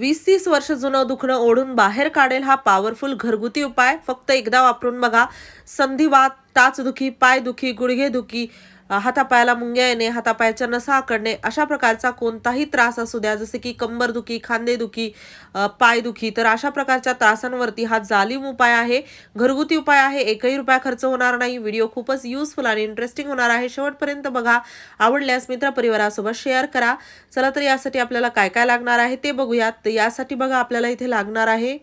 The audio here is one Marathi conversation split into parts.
वीस तीस वर्ष जुनं दुखणं ओढून बाहेर काढेल हा पॉवरफुल घरगुती उपाय. फक्त एकदा वापरून बघा. संधिवात टाचदुखी पायदुखी गुडघेदुखी अ, हातापायाला मुंग्या येणे हातापायाच्या नसा आकडणे अशा प्रकारचा कोणताही त्रास असू द्या जसे की कंबरदुखी खांदेदुखी पायदुखी तर अशा प्रकारच्या त्रासांवरती हा जालीम उपाय आहे. घरगुती उपाय आहे एकही रुपया खर्च होणार नाही. व्हिडिओ खूपच युजफुल आणि इंटरेस्टिंग होणार आहे. शेवटपर्यंत बघा आवडल्यास मित्रपरिवारासोबत शेअर करा. चला तर यासाठी आपल्याला काय काय लागणार आहे ते बघूयात. तर यासाठी बघा आपल्याला इथे लागणार आहे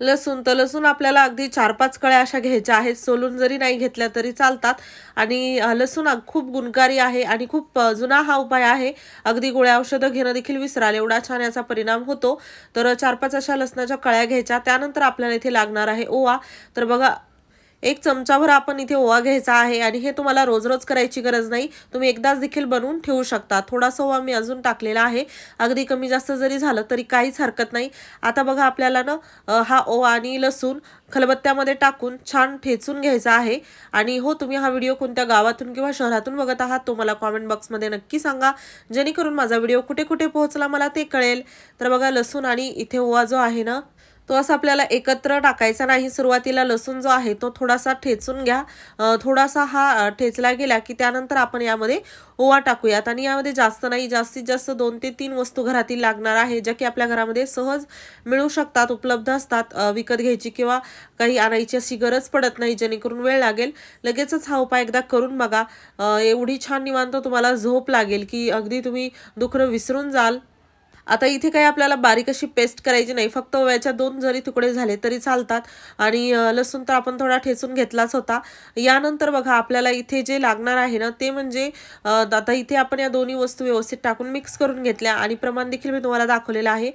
लसूण. तर लसूण आपल्याला अगदी चार पाच कळ्या अशा घ्यायच्या आहेत. सोलून जरी नाही घेतल्या तरी चालतात. आणि लसूण खूप गुणकारी आहे आणि खूप जुना हा उपाय आहे. अगदी गोळ्या औषधं घेणं देखील विसराल. एवढा छान याचा परिणाम होतो. तर चार पाच अशा लसणाच्या कळ्या घ्यायच्या. त्यानंतर आपल्याला इथे लागणार आहे ओवा. तर बघा एक चमचाभर आपण इथे ओवा घ्यायचा आहे आणि हे तुम्हाला रोज रोज करायची गरज नाही. तुम्ही एकदाच देखील बनवून ठेवू शकता. थोडासा ओवा मी अजून टाकलेला आहे. अगदी कमी जास्त जरी झालं तरी काहीच हरकत नाही. आता बघा आपल्याला ना हा ओवा आणि लसूण खलबत्त्यामध्ये टाकून छान ठेचून घ्यायचा आहे. आणि हो तुम्ही हा व्हिडिओ कोणत्या गावातून किंवा शहरातून बघत आहात तो मला कॉमेंट बॉक्समध्ये नक्की सांगा. जेणेकरून माझा व्हिडिओ कुठे कुठे पोहोचला मला ते कळेल. तर बघा लसूण आणि इथे ओवा जो आहे ना तो असा आपल्याला एकत्र टाकायचा नाही. सुरुवातीला लसूण जो आहे तो थोडासा ठेचून घ्या. थोडासा हा ठेचला गेला की त्यानंतर आपण यामध्ये ओवा टाकूयात. आणि यामध्ये जास्त नाही जास्तीत जास्त दोन ते तीन वस्तू घरातील लागणार आहे ज्या की आपल्या घरामध्ये सहज मिळू शकतात उपलब्ध असतात. विकत घ्यायची किंवा काही आणायची अशी गरज पडत नाही जेणेकरून वेळ लागेल. लगेचच हा उपाय एकदा करून बघा. एवढी छान निवांत तुम्हाला झोप लागेल की अगदी तुम्ही दुखणं विसरून जाल. आता इथे काही आपल्याला बारीक अशी पेस्ट करायची नाही फक्त ओव्याच्या दोन जरी तुकडे झाले तरी चालतात. आणि लसूण तर आपण थोडा ठेचून घेतलाच होता. यानंतर बघा आपल्याला इथे जे लागणार आहे ना ते म्हणजे आता इथे आपण या दोन्ही वस्तू व्यवस्थित टाकून मिक्स करून घेतल्या. आणि प्रमाण देखील मी तुम्हाला दाखवलेलं आहे.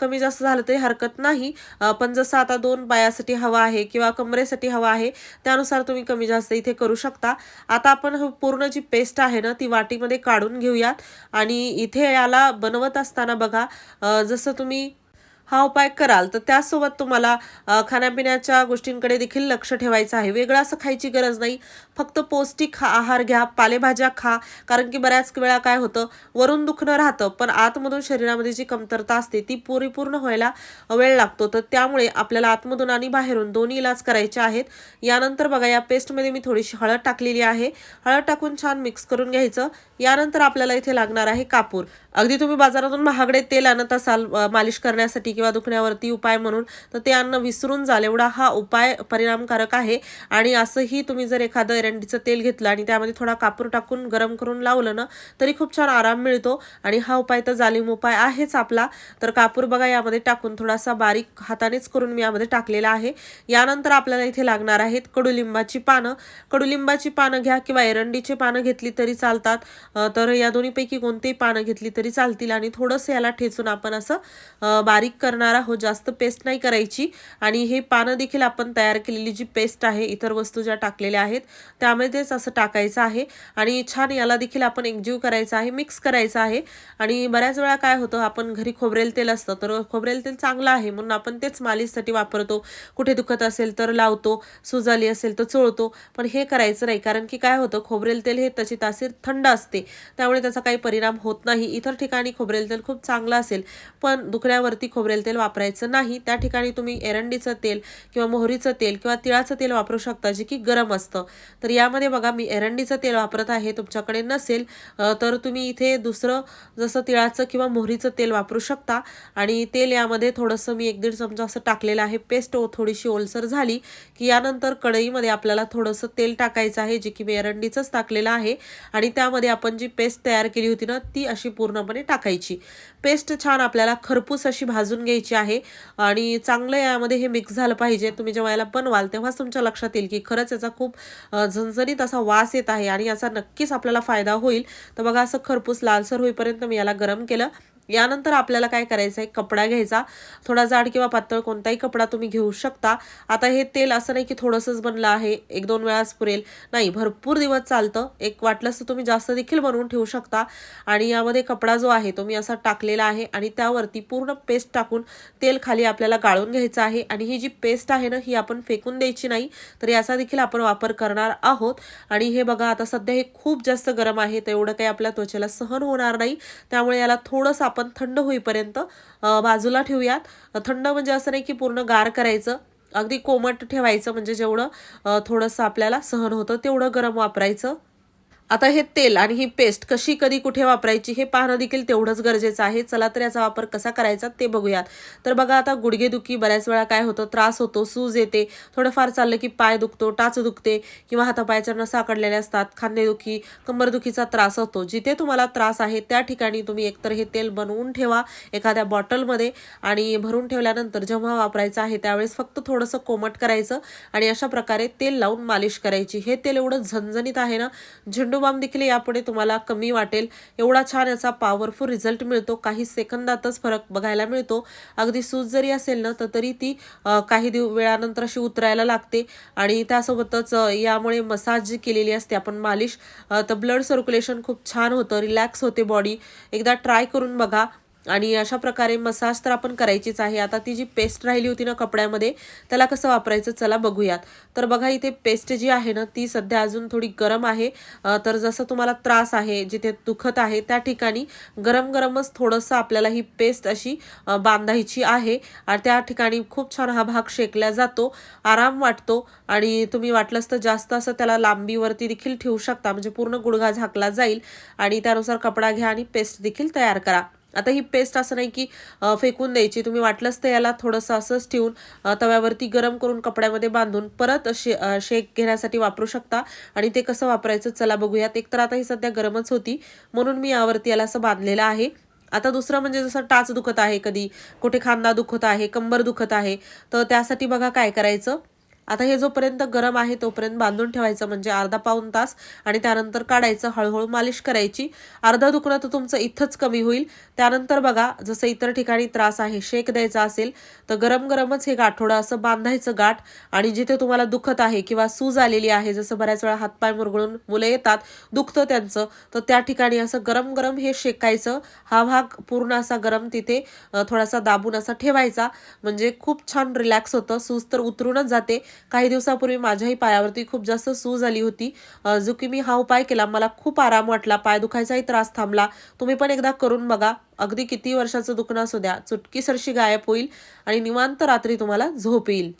कमी जास्त झालं तरी हरकत नाही. पण जसं आता दोन पायासाठी हवा आहे किंवा कमरेसाठी हवा आहे त्यानुसार तुम्ही कमी जास्त इथे करू शकता. आता आपण पूर्ण जी पेस्ट आहे ना ती वाटीमध्ये काढून घेऊयात. आणि इथे याला बनवत असताना बघा बघा जसं तुम्ही हा उपाय कराल तर त्यासोबत तुम्हाला खाण्यापिण्याच्या गोष्टींकडे देखील लक्ष ठेवायचं आहे. वेगळं असं खायची गरज नाही. फक्त पौष्टिक खा आहार घ्या पालेभाज्या खा कारण की बऱ्याच वेळा काय होतं वरून दुखणं राहतं पण आतमधून शरीरामध्ये जी कमतरता असते ती परिपूर्ण व्हायला वेळ लागतो. तर त्यामुळे आपल्याला आतमधून आणि बाहेरून दोन्ही इलाज करायचे आहेत. यानंतर बघा या पेस्टमध्ये मी थोडीशी हळद टाकलेली आहे. हळद टाकून छान मिक्स करून घ्यायचं. यानंतर आपल्याला इथे लागणार आहे कापूर. अगदी तुम्ही बाजारातून महागडे तेल आणत असाल मालिश करण्यासाठी किंवा दुखण्यावरती उपाय म्हणून तर ते अन्न विसरून जाल. एवढा हा उपाय परिणामकारक आहे. आणि असंही तुम्ही जर एखादं एरंडीचं तेल घेतलं आणि त्यामध्ये थोडा कापूर टाकून गरम करून लावलं ना तरी खूप छान आराम मिळतो. आणि हा उपाय तर जालिम उपाय आहेच आपला. तर कापूर बघा यामध्ये टाकून थोडासा बारीक हातानेच करून मी यामध्ये टाकलेला आहे. यानंतर आपल्याला इथे लागणार आहेत कडुलिंबाची पानं. कडुलिंबाची पानं घ्या किंवा एरंडीची पानं घेतली तरी चालतात. तर या दोन्हीपैकी कोणतीही पानं घेतली तरी चालतील. आणि थोडंसं याला ठेचून आपण असं बारीक करणार आहोत जास्त पेस्ट नाही करायची. आणि हे पानं देखील आपण तयार केलेली जी पेस्ट आहे इतर वस्तू ज्या टाकलेल्या आहेत त्यामध्येच असं टाकायचं आहे. आणि छान याला देखील आपण एकजीव करायचा आहे मिक्स करायचं आहे. आणि बऱ्याच वेळा काय होतं आपण घरी खोबरेल तेल असतं तर खोबरेल तेल चांगलं आहे. म्हणून आपण तेच मालिशसाठी वापरतो. कुठे दुखत असेल तर लावतो सुजाली असेल तर चोळतो. पण हे करायचं नाही कारण की काय होतं खोबरेल तेल हे त्याची तासीर थंड असते. त्यामुळे त्याचा काही परिणाम होत नाही. इतर ठिकाणी खोबरेल तेल खूप चांगलं असेल पण दुखण्यावरती खोबरेल तेल वापरायचं नाही त्या ठिकाणी तुम्ही एरंडीचं तेल किंवा मोहरीचं तेल किंवा तिळाचं तेल वापरू शकता जे की गरम असतं. तर यामध्ये बघा मी एरंडीचं तेल वापरत आहे तुमच्याकडे नसेल तर तुम्ही इथे दुसरं जसं तिळाचं किंवा मोहरीचं तेल वापरू शकता. आणि तेल यामध्ये थोडंसं मी एक दीड चमचा असं टाकलेलं आहे पेस्ट थोडीशी ओलसर झाली की यानंतर कढईमध्ये आपल्याला थोडंसं तेल टाकायचं आहे जे की मी एरंडीचंच टाकलेलं आहे. आणि त्यामध्ये आपण जी पेस्ट तयार केली होती ना ती अशी पूर्णपणे टाकायची. पेस्ट छान आपल्याला खरपूस अशी भाजून घ्यायची आहे. आणि चांगलं यामध्ये हे मिक्स झालं पाहिजे. तुम्ही जेव्हा याला बनवाल तेव्हाच तुमच्या लक्षात येईल की खरंच याचा खूप अ, झणझणीत असा वास येत आहे आणि याचा नक्कीच आपल्याला फायदा होईल. तर बघा असं खरपूस लालसर होईपर्यंत मी याला गरम केलं. यानंतर आपल्याला काय करायचं आहे कपडा घ्यायचा. थोडा जाड किंवा पातळ कोणताही कपडा तुम्ही घेऊ शकता. आता हे तेल असं नाही की थोडंसंच बनलं आहे. एक दोन वेळाच पुरेल. नाही भरपूर दिवस चालतं. एक वाटलंच तर तुम्ही जास्त देखील बनवून ठेवू शकता. आणि यामध्ये कपडा जो आहे तो मी असा टाकलेला आहे आणि त्यावरती पूर्ण पेस्ट टाकून तेल खाली आपल्याला गाळून घ्यायचं आहे. आणि ही जी पेस्ट आहे ना ही आपण फेकून द्यायची नाही. तर याचा देखील आपण वापर करणार आहोत. आणि हे बघा आता सध्या हे खूप जास्त गरम आहे. तर एवढं काही आपल्या त्वचेला सहन होणार नाही. त्यामुळे याला थोडंसं आपण थंड होईपर्यंत बाजूला ठेवूयात. थंड म्हणजे असं नाही की पूर्ण गार करायचं. अगदी कोमट ठेवायचं म्हणजे जेवढं थोडंसं आपल्याला सहन होतं तेवढं गरम वापरायचं. आता हे तेल आणि ही पेस्ट कशी कधी कुठे वापरायची हे पाहणं देखील तेवढंच गरजेचं आहे. चला तर याचा वापर कसा करायचा ते बघूयात. तर बघा आता गुडघेदुखी बऱ्याच वेळा काय होतं? त्रास होतो सूज येते. थोडंफार चाललं की पाय दुखतो टाच दुखते किंवा हातापायाच्या नसा आकडलेल्या असतात खांदेदुखी कंबरदुखीचा त्रास होतो. जिथे तुम्हाला त्रास आहे त्या ठिकाणी तुम्ही एकतर हे तेल बनवून ठेवा एखाद्या बॉटलमध्ये आणि भरून ठेवल्यानंतर जेव्हा वापरायचं आहे त्यावेळेस फक्त थोडंसं कोमट करायचं आणि अशा प्रकारे तेल लावून मालिश करायची. हे तेल एवढं झणझणीत आहे ना झेंडू बाम देखील यापुढे तुम्हाला कमी वाटेल. एवढा छान याचा पॉवरफुल रिझल्ट मिळतो. काही सेकंदातच फरक बघायला मिळतो. अगदी सूज जरी असेल ना तर तरी ती काही दिव वेळानंतर अशी उतरायला लागते. आणि त्यासोबतच यामुळे मसाज जी केलेली असते आपण मालिश तर ब्लड सर्क्युलेशन खूप छान होतं. रिलॅक्स होते बॉडी एकदा ट्राय करून बघा. आणि अशा प्रकारे मसाज तर आपण करायचीच आहे. आता ती जी पेस्ट राहिली होती ना कपड्यामध्ये त्याला कसं वापरायचं चला बघूयात. तर बघा इथे पेस्ट जी आहे ना ती सध्या अजून थोडी गरम आहे. तर जसं तुम्हाला त्रास आहे जिथे दुखत आहे त्या ठिकाणी गरम गरमच थोडंसं आपल्याला ही पेस्ट अशी बांधायची आहे. आणि त्या ठिकाणी खूप छान हा भाग शेकला जातो आराम वाटतो. आणि तुम्ही वाटलंच तर जास्त असं त्याला लांबीवरती देखील ठेवू शकता. म्हणजे पूर्ण गुडघा झाकला जाईल. आणि त्यानुसार कपडा घ्या आणि पेस्ट देखील तयार करा. आता ही पेस्ट असं नाही की फेकून द्यायची. तुम्ही वाटलंच तर याला थोडंसं असंच ठेवून तव्यावरती गरम करून कपड्यामध्ये बांधून परत शे शेक घेण्यासाठी वापरू शकता. आणि ते कसं वापरायचं चला बघूयात. एक तर आता ही सध्या गरमच होती म्हणून मी यावरती याला असं बांधलेलं आहे. आता दुसरं म्हणजे जसं टाच दुखत आहे कधी कुठे खांदा दुखत आहे कंबर दुखत आहे तर त्यासाठी बघा काय करायचं. आता हे जोपर्यंत गरम आहे तोपर्यंत बांधून ठेवायचं म्हणजे अर्धा पाऊण तास आणि त्यानंतर काढायचं हळूहळू मालिश करायची. अर्धा दुखणं तर तुमचं इथंच कमी होईल. त्यानंतर बघा जसं इतर ठिकाणी त्रास आहे शेक द्यायचा असेल तर गरम गरमच हे गाठोडं असं बांधायचं गाठ आणि जिथे तुम्हाला दुखत आहे किंवा सूज आलेली आहे जसं बऱ्याच वेळा हातपाय मुरगळून मुलं येतात दुखतं त्यांचं तर त्या ठिकाणी असं गरम गरम हे शेकायचं. हा भाग पूर्ण असा गरम तिथे थोडासा दाबून असा ठेवायचा. म्हणजे खूप छान रिलॅक्स होतं सूज तर उतरूनच जाते. काही दिवसापूर्वी माझ्याही पायावरती खूप जास्त सूज आली होती. जो की मी हा उपाय केला. मला खूप आराम वाटला. पाय दुखायचाही त्रास थांबला. तुम्ही पण एकदा करून बघा. अगदी किती वर्षाचं दुखणं असू द्या. चुटकीसरशी गायब होईल आणि निवांत रात्री तुम्हाला झोप येईल.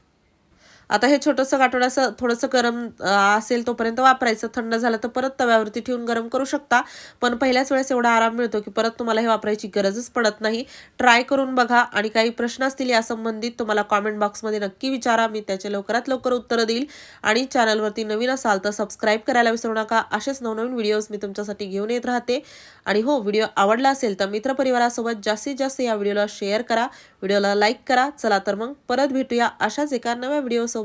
आता हे छोटंसं गाठोडं असं थोडंसं गरम असेल तोपर्यंत वापरायचं. थंड झालं तर परत तव्यावरती ठेवून गरम करू शकता. पण पहिल्याच वेळेस एवढा आराम मिळतो की परत तुम्हाला हे वापरायची गरजच पडत नाही. ट्राय करून बघा आणि काही प्रश्न असतील यासंबंधित तुम्हाला कॉमेंट बॉक्समध्ये नक्की विचारा. मी त्याचे लवकरात लवकर उत्तरं देईल. आणि चॅनलवरती नवीन असाल तर सबस्क्राईब करायला विसरू नका. असेच नवनवीन व्हिडिओज मी तुमच्यासाठी घेऊन येत राहते. आणि हो व्हिडिओ आवडला असेल तर मित्रपरिवारासोबत जास्तीत जास्त या व्हिडिओला शेअर करा. व्हिडिओला लाईक करा. चला तर मग परत भेटूया अशाच एका नव्या व्हिडिओसोबत